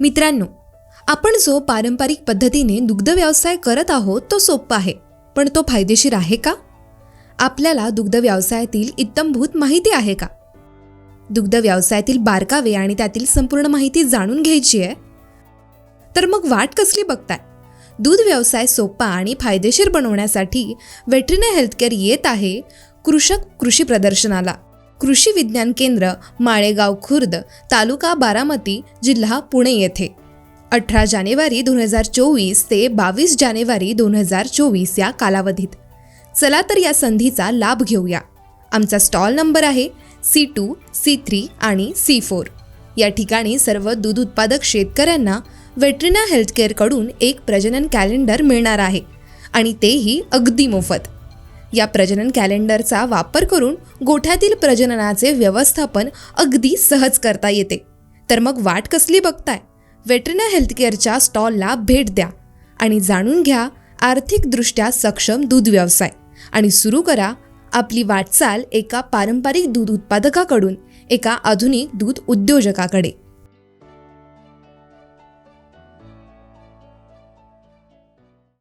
मित्रांनो आपण जो पारंपरिक पद्धतीने दुग्ध व्यवसाय करत आहोत तो सोपा आहे. पण तो फायदेशीर आहे का? आपल्याला दुग्ध व्यवसायातील इत्तमभूत माहिती आहे का? दुग्ध व्यवसायातील बारकावे आणि त्यातील संपूर्ण माहिती जाणून घ्यायची आहे? तर मग वाट कसली बघताय? दूध व्यवसाय सोपा आणि फायदेशीर बनवण्यासाठी वेटरिनरी हेल्थकेअर येत आहे कृषक कृषी प्रदर्शनाला. कृषी विज्ञान केंद्र माळेगाव खुर्द तालुका बारामती जिल्हा पुणे येथे. अठरा जानेवारी दोन हजार चोवीस ते बावीस जानेवारी दोन हजार चोवीस या कालावधीत. चला तर या संधीचा लाभ घेऊया. आमचा स्टॉल नंबर आहे सी टू सी थ्री आणि सी फोर. या ठिकाणी सर्व दूध उत्पादक शेतकऱ्यांना वेटरिना हेल्थकेअरकडून एक प्रजनन कॅलेंडर मिळणार आहे आणि तेही अगदी मोफत. या प्रजनन कॅलेंडरचा वापर करून गोठ्यातील प्रजननाचे व्यवस्थापन अगदी सहज करता येते. तर मग वाट कसली बघताय? वेटरिना हेल्थकेअरच्या स्टॉलला भेट द्या आणि जाणून घ्या आर्थिकदृष्ट्या सक्षम दूध व्यवसाय. आणि सुरू करा आपली वाटचाल एका पारंपरिक दूध उत्पादकाकडून एका आधुनिक दूध उद्योजकाकडे.